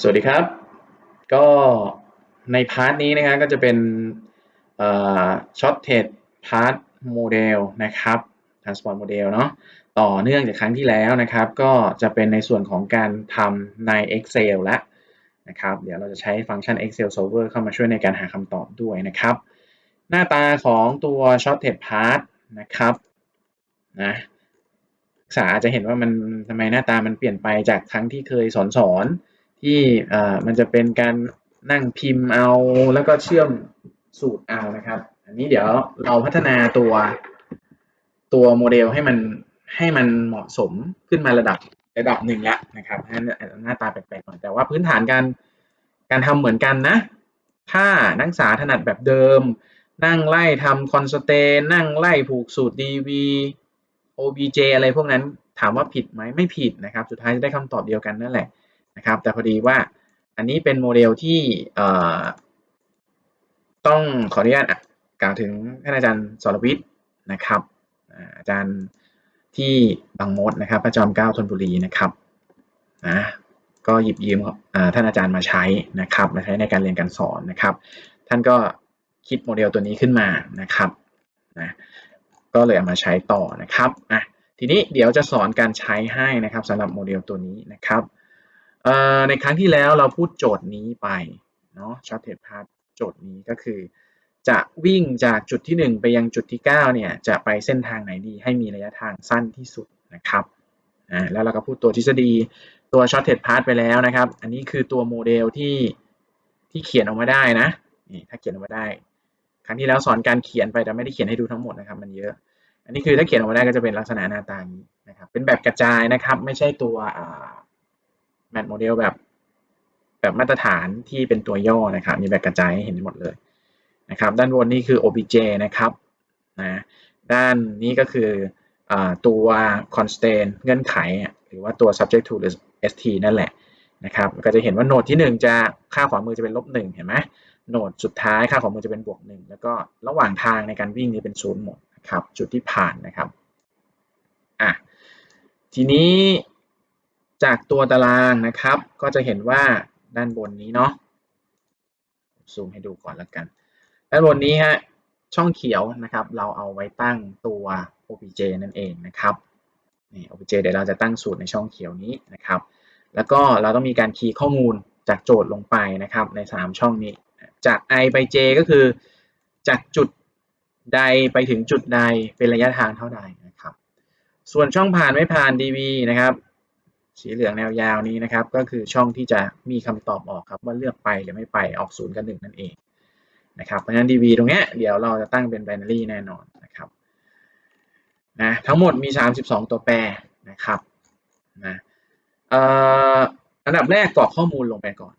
สวัสดีครับ ก็ในพาร์ทนี้นะครับก็จะเป็นช็อตเทรดพาร์ทโมเดลนะครับ transport model เนาะต่อเนื่องจากครั้งที่แล้วนะครับ ก็จะเป็นในส่วนของการทำใน Excel แล้วนะครับ เดี๋ยวเราจะใช้ฟังก์ชัน Excel Solver เข้ามาช่วยในการหาคำตอบด้วยนะครับ หน้าตาของตัว short t e d part นะครับนะศึกษาอาจจะเห็นว่ามันทำไมหน้าตามันเปลี่ยนไปจากครั้งที่เคยสอนสอน ที่อ่ามันจะเป็นการนั่งพิมพ์เอาแล้วก็เชื่อมสูตรเอานะครับ อันนี้เดี๋ยวเราพัฒนาตัวตัวโมเดลให้มันให้มันเหมาะสมขึ้นมาระดับระดับหนึ่งแล้วนะครับหน้าตาแปลกๆหน่อยแต่ว่าพื้นฐานการการทำเหมือนกันนะ ถ้านักศึกษาถนัดแบบเดิม นั่งไล่ทำคอนสเตนนั่งไล่ผูกสูตร dv obj อะไรพวกนั้นถามว่าผิดไหมไม่ผิดนะครับ สุดท้ายจะได้คำตอบเดียวกันนั่นแหละ นะครับ แต่พอดีว่าอันนี้เป็นโมเดลที่ต้องขออนุญาตกล่าวถึงท่านอาจารย์สรวิทย์นะครับอาจารย์ที่บางมดนะครับพระจอมเกล้าธนบุรีนะครับนะก็หยิบยืมท่านอาจารย์มาใช้นะครับมาใช้ในการเรียนการสอนนะครับ ท่านก็คิดโมเดลตัวนี้ขึ้นมานะครับนะก็เลยเอามาใช้ต่อนะครับอะทีนี้เดี๋ยวจะสอนการใช้ให้นะครับสำหรับโมเดลตัวนี้นะครับ ในครั้งที่แล้วเราพูดโจทย์นี้ไปเนาะช็อตเทรดพาร์ทโจทย์นี้ก็คือ จะวิ่งจากจุดที่ 1 ไปยังจุดที่9เนี่ยจะไปเส้นทางไหนดีให้มีระยะทางสั้นที่สุดนะครับอ่าแล้วเราก็พูดตัวทฤษฎีตัวช็อตเทรดพาร์ทไปแล้วนะครับ อันนี้คือตัวโมเดลที่ที่เขียนออกมาได้นะนี่ถ้าเขียนออกมาได้ ครั้งที่แล้วสอนการเขียนไปแต่ไม่ได้เขียนให้ดูทั้งหมดนะครับ มันเยอะ อันนี้คือถ้าเขียนออกมาได้ก็จะเป็นลักษณะหน้าตานี้นะครับเป็นแบบกระจายนะครับ ไม่ใช่ตัวอ่า แมทโมเดลแบบ แบบมาตรฐานที่เป็นตัวย่อนะครับ มีแบบกระจายให้เห็นหมดเลยนะครับ ด้านบนนี่คือ obj นะครับนะด้านนี้ก็คืออตัว constraint เงื่อนไข หรือว่าตัว subject to หรือ st นั่นแหละนะครับ ก็จะเห็นว่าโนดที่ 1 จะค่าขวามือจะเป็นลบ1เห็นไหมโนดสุดท้ายค่าขวามือจะเป็นบวก1แล้วก็ระหว่างทางในการวิ่งนี้เป็นศูนย์หมดนะครับ จุดที่ผ่านนะครับอะทีนี้ จากตัวตารางนะครับ ก็จะเห็นว่าด้านบนนี้เนาะซูมให้ดูก่อนแล้วกัน ด้านบนนี้ฮะช่องเขียวนะครับ เราเอาไว้ตั้งตัว obj นั่นเองนะครับนี่ obj เดี๋ยวเราจะตั้งสูตรในช่องเขียวนี้นะครับ แล้วก็เราต้องมีการคีย์ข้อมูลจากโจทย์ลงไปนะครับ ใน 3 ช่องนี้ จาก i ไป j ก็คือจากจุดใดไปถึงจุดใดเป็นระยะทางเท่าใดนะครับ ส่วนช่องผ่านไม่ผ่าน dv นะครับ สีเหลืองแนวยาวนี้นะครับ ก็คือช่องที่จะมีคำตอบออกครับว่าเลือกไปหรือไม่ไปออกศูนย์กับหนึ่งนั่นเองนะครับเพราะฉะนั้น dv ตรงนี้เดี๋ยวเราจะตั้งเป็น binary แน่นอนนะครับนะทั้งหมดมี 32 ตัวแปรนะครับนะอันดับแรกกรอกข้อมูลลงไปก่อน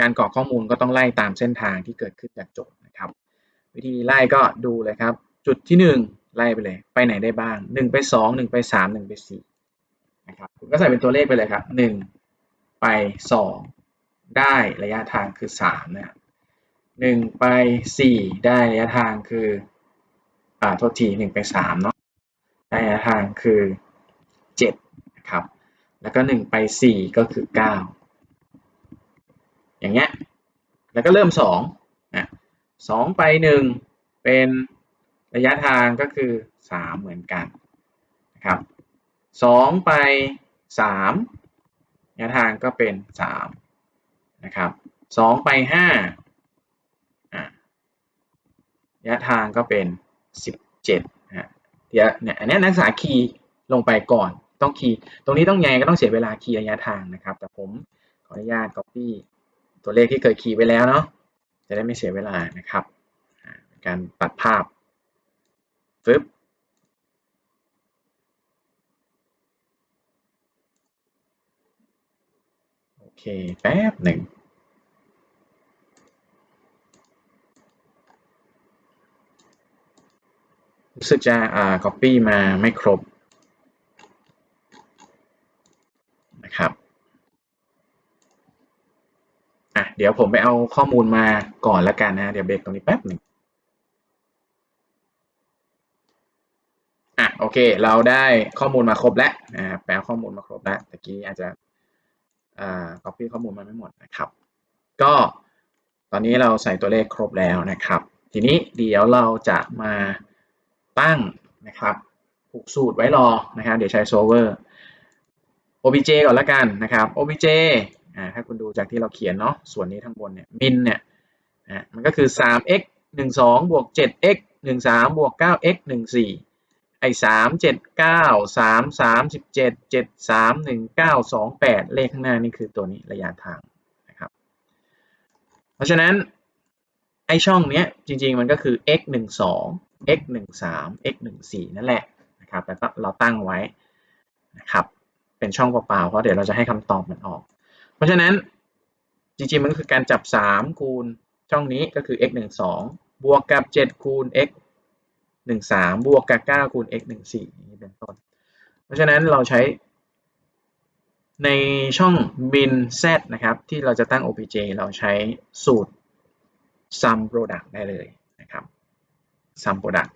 การกรอกข้อมูลก็ต้องไล่ตามเส้นทางที่เกิดขึ้นจากโจทย์นะครับ วิธีไล่ก็ดูเลยครับ จุดที่ 1 ไล่ไปเลย ไปไหนได้บ้าง 1 ไป 2 1 ไป 3 1 ไป 4 นะครับคุณก็ใส่เป็นตัวเลขไปเลยครับหนึ่งไปสองได้ระยะทางคือสามนะหนึ่งไปสี่ได้ระยะทางคืออ่าโทษทีหนึ่งไปสามเนาะได้ระยะทางคือเจ็ดนะครับแล้วก็หนึ่งไปสี่ก็คือเก้าอย่างเงี้ยแล้วก็เริ่มสองนะสองไปหนึ่งเป็นระยะทางก็คือสามเหมือนกันนะครับ สองไปสามระยะทางก็เป็นสามนะครับสองไปห้าระยะทางก็เป็นสิบเจ็ดนะเดี๋ยวเนี่ยอันนี้นักศึกษาคีย์ลงไปก่อน ต้องคีย์ตรงนี้ต้องไงก็ต้องเสียเวลาคีย์ระยะทางนะครับ แต่ผมขออนุญาต copy ตัวเลขที่เคยคีย์ไว้แล้วเนาะจะได้ไม่เสียเวลานะครับ การตัดภาพฟึบ เคแป๊บหนึ่งรู้สึกจะอ่า copy มาไม่ครบนะครับอะเดี๋ยวผมไปเอาข้อมูลมาก่อนแล้วกันนะ เดี๋ยวเบรกตรงนี้แป๊บหนึ่งอะโอเค เราได้ข้อมูลมาครบแล้วนะครับแปลข้อมูลมาครบแล้วตะกี้อาจจะ อ่า copy ข้อมูลมาไม่หมดนะครับ ก็ตอนนี้เราใส่ตัวเลขครบแล้วนะครับ ทีนี้เดี๋ยวเราจะมาตั้งนะครับผูกสูตรไว้รอนะครับ เดี๋ยวใช้ solver obj ก่อนละกันนะครับ obj อ่าถ้าคุณดูจากที่เราเขียนเนาะส่วนนี้ทั้งบนเนี่ย min เนี่ยอ่ามันก็คือ 3x 12บวก 7x 13บวก 9x 14 ไอ้3 7 9 3 3 17 7 3 1 9 2 8เจ็ดเจ็ดสามหนึ่งเก้าสองแปดเลขข้างหน้านี่คือตัวนี้ระยะทางนะครับ เพราะฉะนั้นไอ้ช่องเนี้ยจริงๆมันก็คือ x 1 2 x 1 3 x 1 4นั่นแหละนะครับแล้วก็เราตั้งไว้นะครับเป็นช่องเปล่าๆเพราะเดี๋ยวเราจะให้คำตอบมันออก เพราะฉะนั้นจริงๆมันก็คือการจับ 3 คูณช่องนี้ก็คือ x 1 2บวกกับ 7 คูณ x 1 3 บวกกับ9คูณ x 1 4อย่างนี้เป็นต้น เพราะฉะนั้นเราใช้ในช่อง min z นะครับ ที่เราจะตั้ง obj เราใช้สูตร sum product ได้เลยนะครับ sum product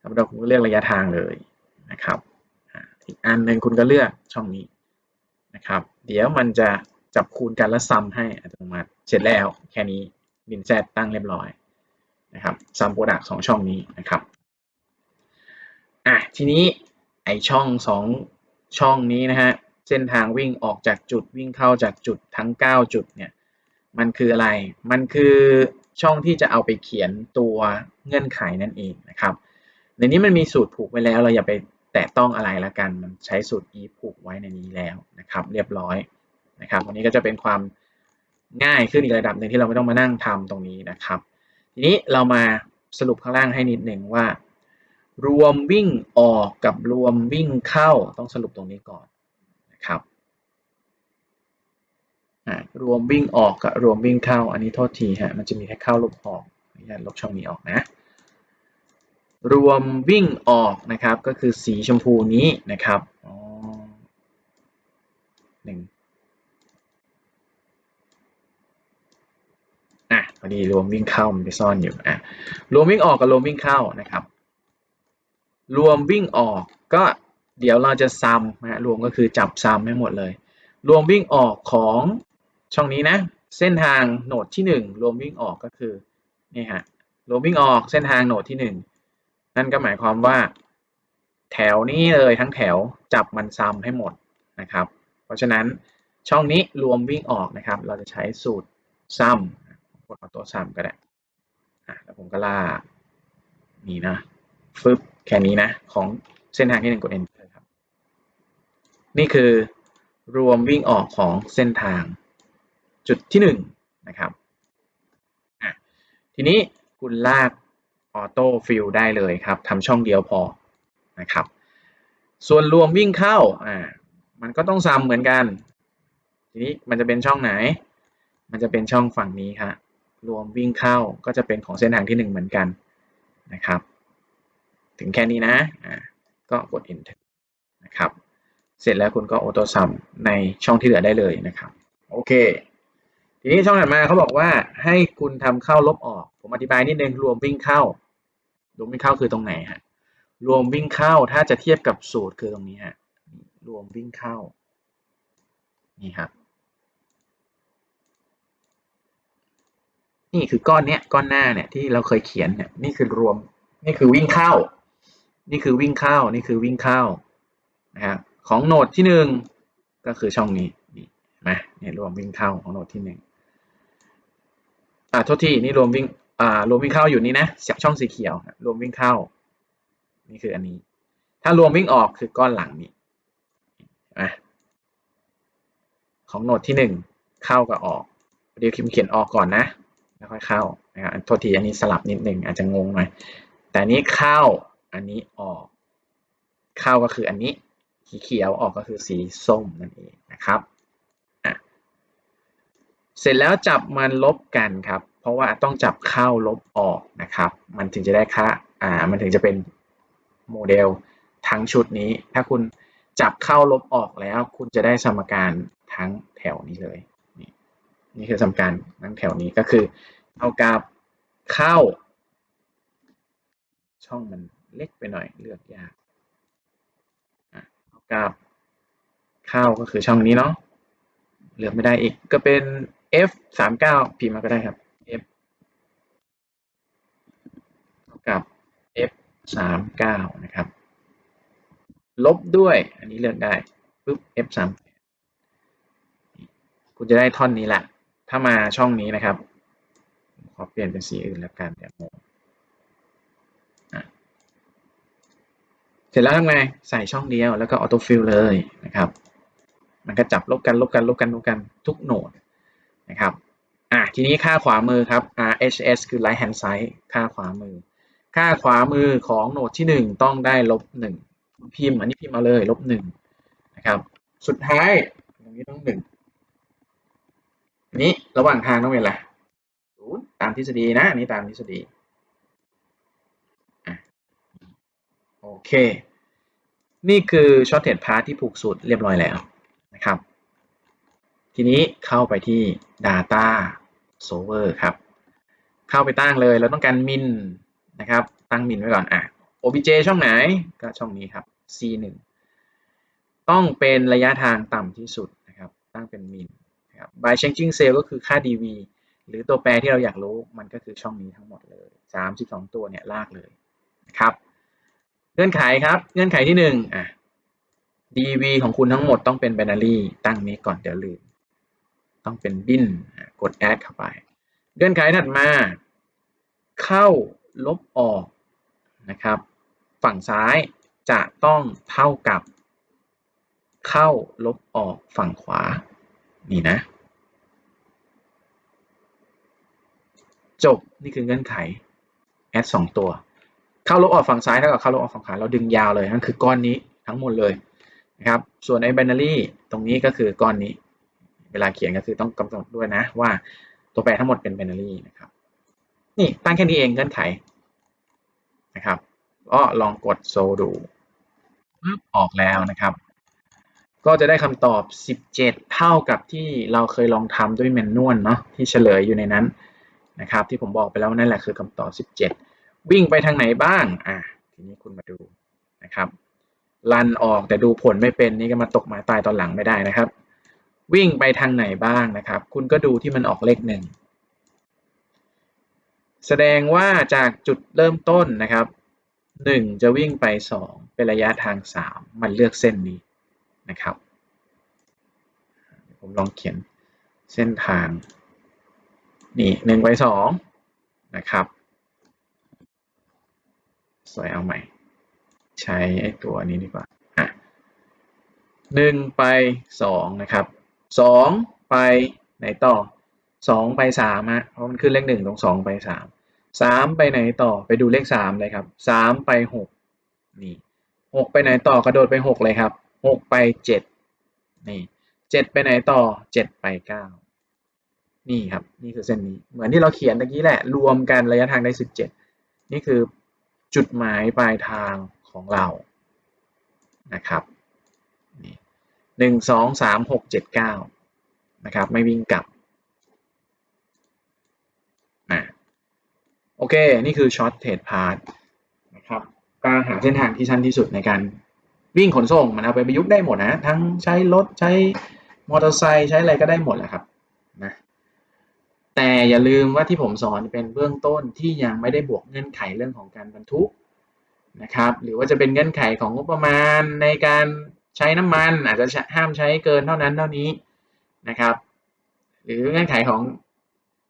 sum product คุณก็เลือกระยะทางเลยนะครับอีกอันหนึ่งคุณก็เลือกช่องนี้นะครับ เดี๋ยวมันจะจับคูณกันแล้วซัมให้อัตโนมัติเสร็จแล้วแค่นี้ min z ตั้งเรียบร้อยนะครับ sum product สองช่องนี้นะครับ อะทีนี้ไอช่องสองช่องนี้นะฮะเส้นทางวิ่งออกจากจุดวิ่งเข้าจากจุดทั้ง 9 จุดเนี่ยมันคืออะไร มันคือช่องที่จะเอาไปเขียนตัวเงื่อนไขนั่นเองนะครับ ในนี้มันมีสูตรผูกไว้แล้ว เราอย่าไปแตะต้องอะไรละกัน มันใช้สูตร e ผูกไว้ในนี้แล้วนะครับ เรียบร้อยนะครับวันนี้ก็จะเป็นความง่ายขึ้นอีกระดับหนึ่งที่เราไม่ต้องมานั่งทำตรงนี้นะครับ ทีนี้เรามาสรุปข้างล่างให้นิดหนึ่งว่า รวมวิ่งออกกับรวมวิ่งเข้าต้องสรุปตรงนี้ก่อนนะครับรวมวิ่งออกกับรวมวิ่งเข้า อันนี้โทษทีฮะมันจะมีแค่เข้าลบออกอนุญาลบช่องนี้ออกนะรวมวิ่งออกนะครับก็คือสีชมพูนี้นะครับอ๋อหนึ่งอะพอดีรวมวิ่งเข้ามันไปซ่อนอยู่อะรวมวิ่งออกกับรวมวิ่งเข้านะครับ รวมวิ่งออกก็เดี๋ยวเราจะซัมนะรวมก็คือจับซัมให้หมดเลย รวมวิ่งออกของช่องนี้นะ เส้นทางโหนดที่ 1 รวมวิ่งออกก็คือนี่ฮะรวมวิ่งออกเส้นทางโหนดที่ 1 นั่นก็หมายความว่า แถวนี้เลยทั้งแถวจับมันซ้ำให้หมดนะครับ เพราะฉะนั้นช่องนี้รวมวิ่งออกนะครับ เราจะใช้สูตรซ้ำกดเอาตัวซ้ำก็ได้แล้วผมก็ลากนี่นะ ฟึบแค่นี้นะ ของเส้นทางที่ 1 กด enter ครับ นี่คือรวมวิ่งออกของเส้นทางจุดที่1นนะครับ ทีนี้คุณลากออโต้ฟิลได้เลยครับทำช่องเดียวพอนะครับ ส่วนรวมวิ่งเข้าอ่ามันก็ต้องซ้ำเหมือนกัน ทีนี้มันจะเป็นช่องไหน มันจะเป็นช่องฝั่งนี้ครับรวมวิ่งเข้าก็จะเป็นของเส้นทางที่ 1 เหมือนกันนะครับ ถึงแค่นี้นะก็กด enter นะครับเสร็จแล้วคุณก็ออโต้ซัมในช่องที่เหลือได้เลยนะครับโอเค ทีนี้ช่องถัดมาเขาบอกว่าให้คุณทำเข้าลบออก ผมอธิบายนิดนึงรวมวิ่งเข้ารวมวิ่งเข้าคือตรงไหนฮะรวมวิ่งเข้าถ้าจะเทียบกับสูตรคือตรงนี้ฮะรวมวิ่งเข้านี่ครับนี่คือก้อนเนี้ยก้อนหน้าเนี่ยที่เราเคยเขียนเนี่ยนี่คือรวมนี่คือวิ่งเข้า นี่คือวิ่งเข้า นี่คือวิ่งเข้านะฮะของโหนดที่หนึ่งก็คือช่องนี้นี่นะเนี่ยรวมวิ่งเข้าของโหนดที่หนึ่งอ่าโทษทีนี่รวมวิ่งอ่ารวมวิ่งเข้าอยู่นี่นะช่องสีเขียวรวมวิ่งเข้า นี่คืออันนี้ ถ้ารวมวิ่งออกคือก้อนหลังนี้นะของโหนดที่หนึ่งเข้ากับออกเดี๋ยวคิมเขียนออกก่อนนะแล้วค่อยเข้านะครับโทษทีอันนี้สลับนิดนึงอาจจะงงหน่อยแต่นี้เข้า อันนี้ออก เข้าก็คืออันนี้สีเขียวออกก็คือสีส้มนั่นเองนะครับเสร็จแล้วจับมันลบกันครับ เพราะว่าต้องจับเข้าลบออกนะครับ มันถึงจะได้ค่าอ่ามันถึงจะเป็นโมเดลทั้งชุดนี้ ถ้าคุณจับเข้าลบออกแล้ว คุณจะได้สมการทั้งแถวนี้เลย นี่นี่คือสมการทั้งแถวนี้ก็คือเท่ากับเข้า ช่องมัน เล็กไปหน่อยเลือกยากเท่ากับเข้าก็คือช่องนี้เนาะเลือกไม่ได้อีกก็เป็น f สามเก้าพิมพ์มาก็ได้ครับ f เท่ากับ f สามเก้านะครับ ลบด้วยอันนี้เลือกได้ปุ๊บ f สามคุณจะได้ท่อนนี้แหละถ้ามาช่องนี้นะครับ ขอเปลี่ยนเป็นสีอื่นแล้วกันเดี๋ยวงงอะเส ร็จแล้วทำไงใส่ช่องเดียวแล้วก็ออโต้ฟิลเลยนะครับ มันก็จับลบกันลบกันลบกันลบกันทุกโหนดนะครับอะทีนี้ค่าขวามือครับ RHS คือ right hand side ค่าขวามือ ค่าขวามือของโหนดที่ 1 ต้องได้ลบ1พิมพ์อันนี้พิมพ์มาเลยลบ1นะครับสุดท้ายตรงนี้ต้อง1นนี้ระหว่างทางต้องเป็นอะไรศูนย์ตามทฤษฎีนะอันนี้ตามทฤษฎีอะโอเค นี่คือช็อตเทรดพาร์ทที่ผูกสูตรเรียบร้อยแล้วนะครับ ทีนี้เข้าไปที่ Data Server ครับ เข้าไปตั้งเลยเราต้องการมินนะครับ ตั้งมินไว้ก่อนอะ obj ช่องไหนก็ช่องนี้ครับ c1 ต้องเป็นระยะทางต่ำที่สุดนะครับ ตั้งเป็นมินนะครับ by changing cell ก็คือค่า dv หรือตัวแปรที่เราอยากรู้มันก็คือช่องนี้ทั้งหมดเลย 32 ตัวเนี่ยลากเลยนะครับ เงื่อนไขครับ เงื่อนไขที่1อะ dv ของคุณทั้งหมดต้องเป็น binary ตั้งนี้ก่อนเดี๋ยวลืม ต้องเป็น bin กด add เข้าไป เงื่อนไขถัดมา เข้าลบออกนะครับ ฝั่งซ้ายจะต้องเท่ากับ เข้าลบออกฝั่งขวา นี่นะ จบนี่คือเงื่อนไข add สองตัว เข้าลบออกฝั่งซ้ายเท่ากับเข้าลบออกฝั่งขวาเราดึงยาวเลยนั่นคือก้อนนี้ทั้งหมดเลยนะครับส่วนไอ้ binary ตรงนี้ก็คือก้อนนี้ เวลาเขียนก็คือต้องกำหนดด้วยนะว่าตัวแปรทั้งหมดเป็น binary นะครับนี่ตั้งแค่นี้เองเงื่อนไขนะครับก็ลองกดโซดูปึ๊บออกแล้วนะครับ ก็จะได้คำตอบ 17 เท่ากับที่เราเคยลองทำด้วยแมนนวลเนาะที่เฉลยอยู่ในนั้นนะครับ ที่ผมบอกไปแล้วนั่นแหละคือคำตอบ 17 วิ่งไปทางไหนบ้าง อะ ทีนี้คุณมาดูนะครับรันออกแต่ดูผลไม่เป็นนี่ก็มาตกหมาตายตอนหลังไม่ได้นะครับ วิ่งไปทางไหนบ้างนะครับ คุณก็ดูที่มันออกเลขหนึ่งแสดงว่าจากจุดเริ่มต้นนะครับหนึ่งจะวิ่งไปสองเป็นระยะทางสามมันเลือกเส้นนี้นะครับ ผมลองเขียนเส้นทาง นี่หนึ่งไปสองนะครับ สวยเอาใหม่ ใช้ไอตัวนี้ดีกว่าอะหนึ่งไปสองนะครับสองไปไหนต่อสองไปสามฮะเพราะมันขึ้นเลขหนึ่งตรงสองไปสามสามไปไหนต่อไปดูเลขสามเลยครับสามไปหกนี่หกไปไหนต่อกระโดดไปหกเลยครับหกไปเจ็ดนี่เจ็ดไปไหนต่อเจ็ดไปเก้านี่ครับ นี่คือเส้นนี้เหมือนที่เราเขียนตะกี้แหละ รวมกันระยะทางได้สิบเจ็ดนี่คือ จุดหมายปลายทางของเรานะครับนี่หนึ่งสองสามหกเจ็ดเก้านะครับ ไม่วิ่งกลับโอเค นี่คือช็อตเทรดพาร์ทนะครับการหาเส้นทางที่สั้นที่สุดในการวิ่งขนส่งมันเอาไปประยุกต์ได้หมดนะ ทั้งใช้รถใช้มอเตอร์ไซค์ใช้อะไรก็ได้หมดแหละครับ แต่อย่าลืมว่าที่ผมสอนเป็นเบื้องต้นที่ยังไม่ได้บวกเงื่อนไขเรื่องของการบรรทุกนะครับ หรือว่าจะเป็นเงื่อนไขของงบประมาณในการใช้น้ำมันอาจจะห้ามใช้เกินเท่านั้นเท่านี้นะครับ หรือเงื่อนไขของ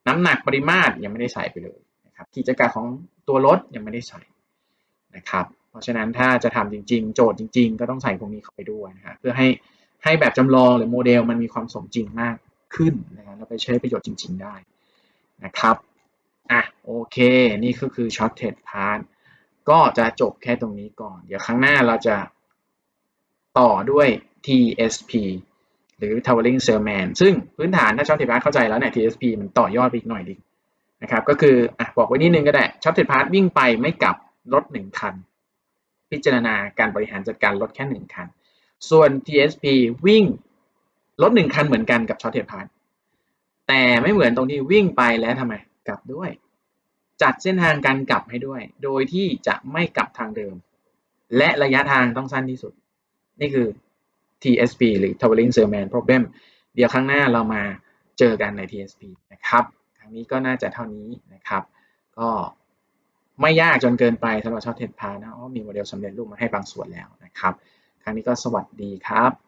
น้ำหนักปริมาตรยังไม่ได้ใส่ไปเลยนะครับกิจการของตัวรถยังไม่ได้ใส่นะครับ เพราะฉะนั้นถ้าจะทำจริง ๆ โจทย์จริง ๆ ก็ต้องใส่พวกนี้เข้าไปด้วยนะครับเพื่อให้ให้แบบจำลองหรือโมเดลมันมีความสมจริงมากขึ้นนะครับแล้วไปใช้ประโยชน์จริง ๆ ได้ นะครับอะโอเค นี่ก็คือ short t e d part ก็จะจบแค่ตรงนี้ก่อน เดี๋ยวครั้งหน้าเราจะต่อด้วย TSP หรือ Towering Salesman ซึ่งพื้นฐานถ้าช็อบเทปาร์เข้าใจแล้วเนี่ย TSP มันต่อยอดไปอีกหน่อยดินะครับก็คืออะบอกไว้นิดนึงก็ได้ช็อบเทปาร์วิ่งไปไม่กลับรถหนึ่งคัน พิจารณาการบริหารจัดการรถแค่หนึ่งคัน ส่วน TSP วิ่งรถหนึ่งคันเหมือนกันกับช็อตเทปพาร์ แต่ไม่เหมือนตรงที่วิ่งไปแล้วทำไมกลับด้วย จัดเส้นทางการกลับให้ด้วย โดยที่จะไม่กลับทางเดิม และระยะทางต้องสั้นที่สุด นี่คือ TSP หรือ Towering Salesman Problem เดี๋ยวครั้งหน้าเรามาเจอกันใน TSP นะครับครั้งนี้ก็น่าจะเท่านี้นะครับ ก็ไม่ยากจนเกินไปสำหรับชอบเทรดพานะเพราะมีโมเดลสำเร็จรูปมาให้บางส่วนแล้วนะครับ ครั้งนี้ก็สวัสดีครับ